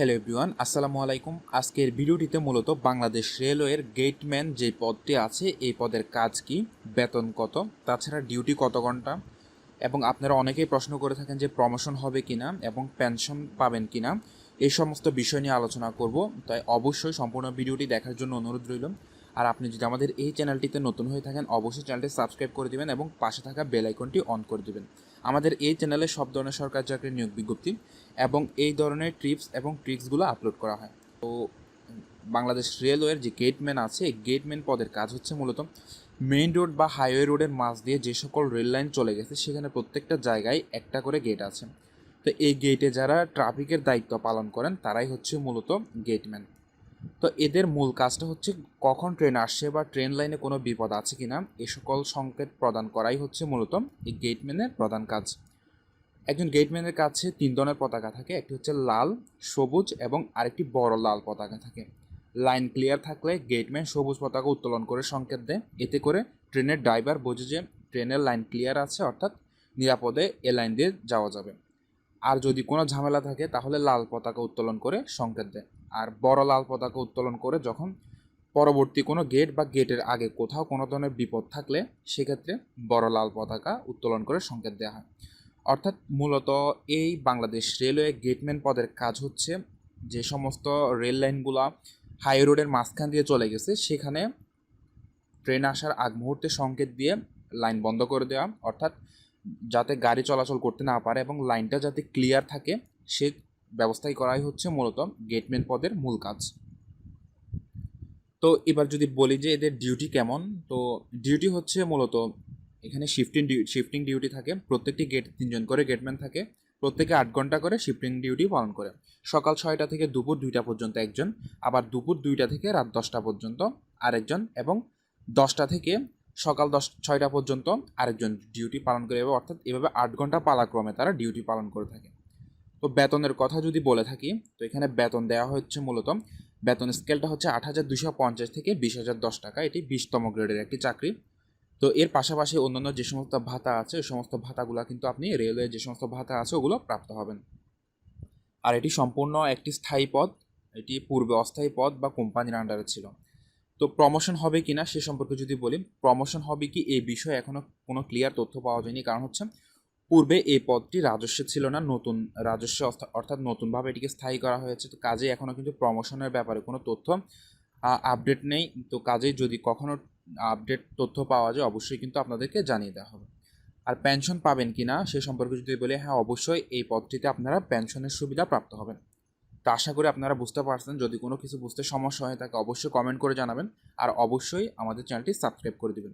Hello everyone, আসসালামু আলাইকুম। আজকের ভিডিওটিতে মূলত বাংলাদেশ রেলওয়ের গেটম্যান যে পদটি আছে, এই পদের কাজ কি, বেতন কত, তাছাড়া ডিউটি কত ঘণ্টা, এবং আপনারা অনেকেই প্রশ্ন করে থাকেন যে প্রমোশন হবে কিনা এবং পেনশন পাবেন কি না এই সমস্ত বিষয় নিয়ে আলোচনা করব। তাই অবশ্যই সম্পূর্ণ ভিডিওটি দেখার জন্য অনুরোধ রইল। আর আপনি যদি আমাদের এই চ্যানেলটিতে নতুন হয়ে থাকেন, অবশ্যই চ্যানেলটি সাবস্ক্রাইব করে দিবেন এবং পাশে থাকা বেল আইকনটি অন করে দিবেন। আমাদের এই চ্যানেলে সব ধরনের সরকারি চাকরির নিয়োগ বিজ্ঞপ্তি এবং এই ধরনের ট্রিপস এবং ট্রিক্সগুলো আপলোড করা হয়। তো বাংলাদেশ রেলওয়ের যে গেটম্যান আছে, এই গেটম্যান পদের কাজ হচ্ছে মূলত মেইন রোড বা হাইওয়ে রোডের মাঝ দিয়ে যে সকল রেল লাইন চলে গেছে, সেখানে প্রত্যেকটা জায়গায় একটা করে গেট আছে। তো এই গেটে যারা ট্রাফিকের দায়িত্ব পালন করেন, তারাই হচ্ছে মূলত গেটম্যান। তো এদের মূল কাজটা হচ্ছে কখন ট্রেন আসছে বা ট্রেন লাইনে কোনো বিপদ আছে কিনা, এ সকল সংকেত প্রদান করাই হচ্ছে মূলত এই গেটম্যানের প্রধান কাজ। একজন গেটম্যানের কাছে তিন ধরনের পতাকা থাকে, একটি হচ্ছে লাল, সবুজ এবং আরেকটি বড় লাল পতাকা থাকে। লাইন ক্লিয়ার থাকলে গেটম্যান সবুজ পতাকা উত্তোলন করে সংকেত দেয়। এতে করে ট্রেনের ড্রাইভার বোঝে যে ট্রেনের লাইন ক্লিয়ার আছে, অর্থাৎ নিরাপদে এ লাইন দিয়ে যাওয়া যাবে। আর যদি কোনো ঝামেলা থাকে, তাহলে লাল পতাকা উত্তোলন করে সংকেত দেয়। আর বড় লাল পতাকা উত্তোলন করে যখন পরবর্তী কোনো গেট বা গেটের আগে কোথাও কোনো ধরনের বিপদ থাকলে সেক্ষেত্রে বড় লাল পতাকা উত্তোলন করে সংকেত দেওয়া হয়। অর্থাৎ মূলত এই বাংলাদেশ রেলওয়ে গেটম্যান পদের কাজ হচ্ছে যে সমস্ত রেল লাইনগুলো হাই রোডের মাঝখান দিয়ে চলে গেছে, সেখানে ট্রেন আসার আগ মুহূর্তে সংকেত দিয়ে লাইন বন্ধ করে দেওয়া অর্থাৎ যাতে গাড়ি চলাচল করতে না পারে এবং লাইনটা যাতে ক্লিয়ার থাকে, সে ব্যবস্থাই করাই হচ্ছে মূলত গেটম্যান পদের মূল কাজ। তো এবার যদি বলি যে এদের ডিউটি কেমন, তো ডিউটি হচ্ছে মূলত এখানে শিফটিং শিফটিং ডিউটি থাকে, প্রত্যেকটি গেট তিনজন করে গেটম্যান থাকে, প্রত্যেকে আট ঘণ্টা করে শিফটিং ডিউটি পালন করে। সকাল ছয়টা থেকে দুপুর দুইটা পর্যন্ত একজন, আবার দুপুর দুইটা থেকে রাত দশটা পর্যন্ত আরেকজন এবং দশটা থেকে সকাল দশ, ছয়টা পর্যন্ত আরেকজন ডিউটি পালন করে অর্থাৎ এভাবে আট ঘণ্টা পালাক্রমে তারা ডিউটি পালন করে থাকে। তো বেতনের কথা যদি বলে থাকি, তো এখানে বেতন দেওয়া হচ্ছে মূলত, বেতন স্কেলটা হচ্ছে আট হাজার দুশো পঞ্চাশ থেকে বিশ হাজার দশ টাকা। এটি বিশতম গ্রেডের একটি চাকরি। তো এর পাশাপাশি অন্যান্য যে সমস্ত ভাতা আছে, ওই সমস্ত ভাতাগুলো কিন্তু আপনি রেলওয়ে যে সমস্ত ভাতা আছে, ওগুলো প্রাপ্ত হবেন। আর এটি সম্পূর্ণ একটি স্থায়ী পদ, এটি পূর্বে অস্থায়ী পদ বা কোম্পানির আন্ডারে ছিল। তো প্রমোশন হবে কি না সে সম্পর্কে যদি বলি প্রমোশন হবে কি এই বিষয়ে এখনও কোনো ক্লিয়ার তথ্য পাওয়া যায়নি। কারণ হচ্ছে পূর্বে এই পদটি রাজস্ব ছিল না, নতুন রাজস্ব অর্থা- অর্থাৎ নতুনভাবে এটিকে স্থায়ী করা হয়েছে। তো কাজে এখনও কিন্তু প্রমোশনের ব্যাপারে কোনো তথ্য আপডেট নেই। তো কাজেই যদি কখনো আপডেট তথ্য পাওয়া যায়, অবশ্যই কিন্তু আপনাদেরকে জানিয়ে দেওয়া হবে। আর পেনশন পাবেন কি না, সে সম্পর্কে যদি বলি হ্যাঁ অবশ্যই এই পদটিতে আপনারা পেনশনের সুবিধা প্রাপ্ত হবেন। তো আশা করি আপনারা বুঝতে পারছেন। যদি কোনো কিছু বুঝতে সমস্যা হয়, তাকে অবশ্যই কমেন্ট করে জানাবেন। আর অবশ্যই আমাদের চ্যানেলটি সাবস্ক্রাইব করে দিবেন।